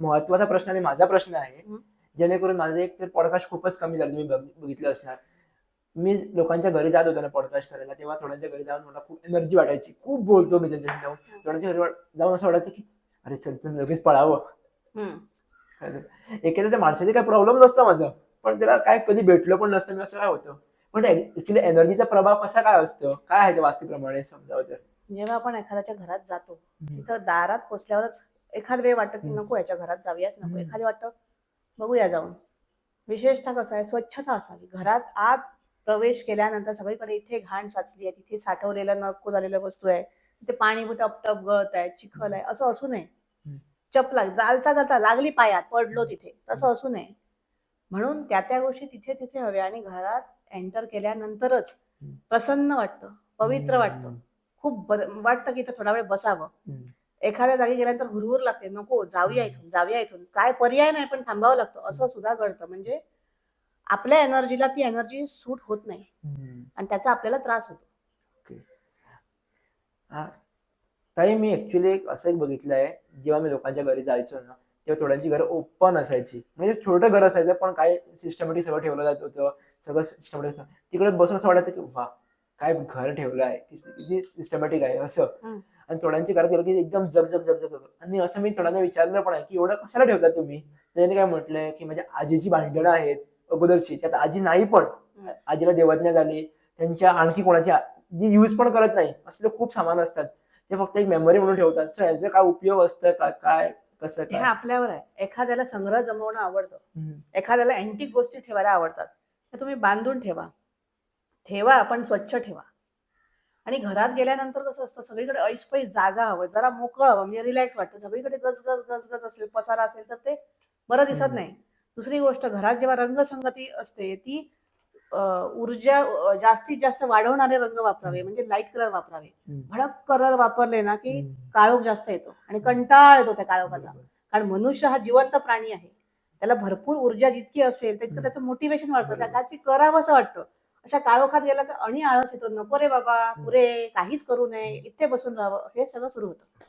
महत्त्वाचा प्रश्न आणि माझा प्रश्न आहे. जेणेकरून माझं एक तर पॉडकास्ट खूपच कमी झालं तुम्ही बघ- बघितलं असणार. मी लोकांच्या घरी जात होतो ना पॉडकास्ट करायला तेव्हा थोड्यांच्या घरी जाऊन मला खूप एनर्जी वाटायची. खूप बोलतो मी त्यांच्याशी जाऊन. थोड्यांच्या घरी जाऊन असं वाटायचं की अरे चल तुम्ही लगेच पळावं. एखाद्या त्या माणसाचे काही प्रॉब्लेम नसतं माझं पण त्याला काय कधी भेटलं पण नसतं मी असं काय होतं? पण ऍक्च्युली एनर्जीचा प्रभाव कसा काय असतो? काय आहे ते वास्तूप्रमाणे समजावं तर? जेव्हा आपण एखाद्याच्या घरात जातो तिथं दारात पोचल्यावरच एखाद वेळ वाटतं की. नको याच्या घरात जाऊयाच नको. एखादी वाटतं बघूया जाऊन विशेषतः कसं आहे स्वच्छता असावी घरात आत प्रवेश केल्यानंतर सगळीकडे इथे घाण साचली आहे तिथे साठवलेलं नको झालेल्या वस्तू आहे तिथे पाणी टप टप गळत आहे चिखल आहे असं असू नये. चपला चालता चालता लागली पायात पडलो तिथे तसं असू नये म्हणून त्या त्या गोष्टी तिथे तिथे हव्या आणि घरात एंटर केल्यानंतरच. प्रसन्न वाटतं पवित्र वाटतं. खूप बरं वाटतं की इथं थोडा वेळ बसावं. एखाद्या जागी गेल्यानंतर हुरहुर लागते. नको जाऊया इथून जाऊया इथून. काय पर्याय नाही पण थांबावं लागतं. असं सुद्धा घडतं. म्हणजे आपल्या एनर्जीला ती एनर्जी सूट होत नाही. आणि त्याचा आपल्याला त्रास होतो. हा. ताई मी ऍक्च्युली एक असं एक बघितलं आहे. जेव्हा मी लोकांच्या घरी जायचो ना तेव्हा थोड्यांची घरं ओपन असायची. म्हणजे छोटं घर असायचं पण काय सिस्टमॅटिक सगळं ठेवलं जात होतं. सगळं सिस्टमॅटिक तिकडे बसून असं वाटायचं की वा काय घर ठेवलं आहे किती सिस्टमॅटिक आहे असं. आणि थोड्यांची घरात गेलं की एकदम जग जग जग जग आणि असं मी थोड्यांना विचारलं पण आहे की एवढं कशाला ठेवता तुम्ही? त्याने काय म्हटलंय की म्हणजे आजीची भांडणं आहेत अगोदरची त्यात आजी नाही पण. आजीला देवज्ञा झाली. त्यांच्या आणखी कोणाची आ- जी युज पण करत नाही असले खूप सामान असतात. ते फक्त एक मेमरी म्हणून ठेवतात. So याचा काय उपयोग असतं? का काय कसं हे आपल्यावर आहे. एखाद्याला संग्रह जमवणं आवडतं. एखाद्याला अँटिक गोष्टी ठेवायला आवडतात. तुम्ही बांधून ठेवा. ठेवा पण स्वच्छ ठेवा. आणि घरात गेल्यानंतर कसं असतं सगळीकडे ऐसपैस जागा हवं जरा मोकळं हवं म्हणजे रिलॅक्स वाटतं. सगळीकडे गज गज गज गज असेल पसारा असेल तर ते बरं दिसत. नाही. दुसरी गोष्ट घरात जेव्हा रंगसंगती असते ती ऊर्जा जास्तीत जास्त वाढवणारे रंग वापरावे म्हणजे लाइट कलर वापरावे. भडक कलर वापरले ना की. काळोख जास्त येतो आणि कंटाळ येतो त्या काळोखाचा. कारण मनुष्य हा जिवंत प्राणी आहे. त्याला भरपूर ऊर्जा जितकी असेल तितकं. त्याचं मोटिवेशन वाढतं. त्या करावं असं वाटतं. अशा काळोखात गेला तर आणि आळस येतो. नको रे बाबा पुरे काहीच करू नये. इथे बसून राहावं. हे सगळं सुरू होतं.